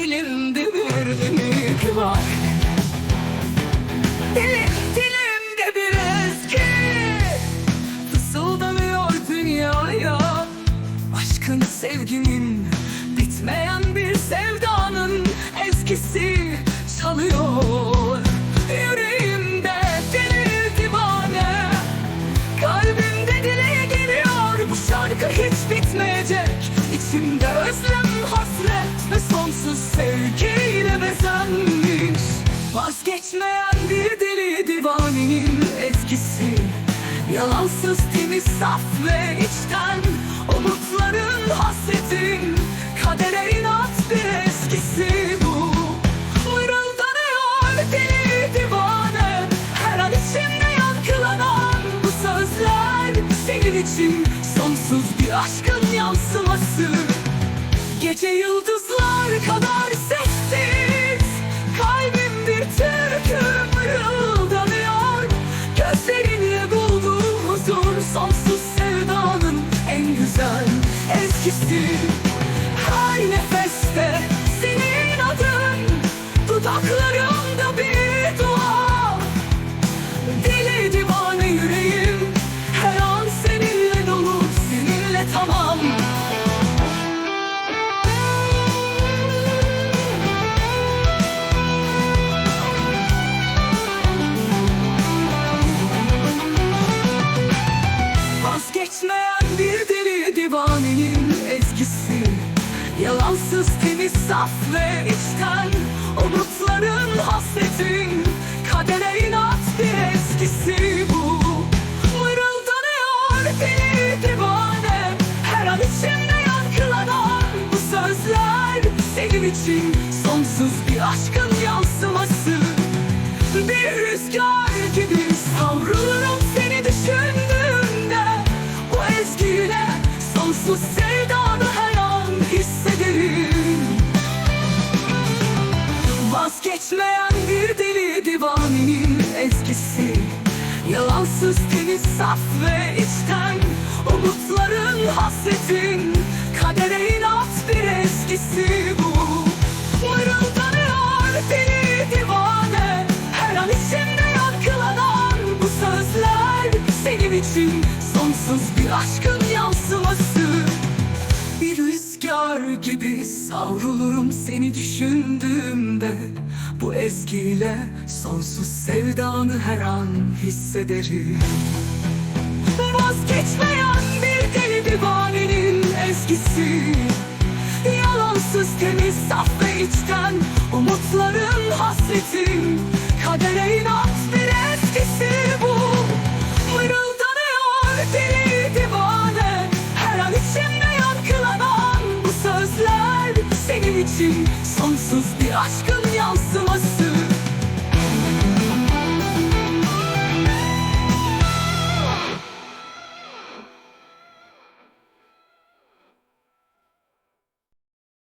dilimde bir ümit var. Dilim dilimde bir ezgi Fısıldanıyor dünyaya. Aşkın sevginin Bitmeyen bir sevdanın Ezgisi çalıyor. Yüreğimde deli divane Kalbimde dile geliyor. Bu şarkı hiç bitmeyecek İçimde özlem hasret Ve sonsuz sevgiyle bezenmiş. Vazgeçmeyen bir deli divanenin ezgisi Yalansız temiz saf ve Senin için sonsuz bir aşkın yansıması. Gece yıldızlar kadar sessiz. Kalbim bir türkü mırıldanıyor. Gözlerinle bulduğum huzur Sonsuz sevdanın en güzel eskisi. Her nefeste senin adın Dudaklarımda Yalansız temiz saf ve içten Umutların hasretin Kadere inat bir eskisi bu. Mırıldanıyor deli divane. Her an içimde yankılanan bu sözler Senin için sonsuz bir aşkın yansıması. Bir rüzgar gibi savrulurum seni düşündüğümde. Bu ezgiyle sonsuz sevdanı Vazgeçmeyen bir deli divanenin ezgisi Yalansız temiz saf ve içten Umutların hasretin. Kadere inat bir ezgisi bu. Mırıldanıyor deli divane. Her an içimde yankılanan bu sözler Senin için sonsuz bir aşkın yansıması bir rüzgar gibi savrulurum seni düşündüğümde. Bu ezgiyle sonsuz sevdanı her an hissederim. Vazgeçmeyen bir deli divanenin ezgisi Yalansız temiz saf ve içten Umutların hasretin aşkın yansıması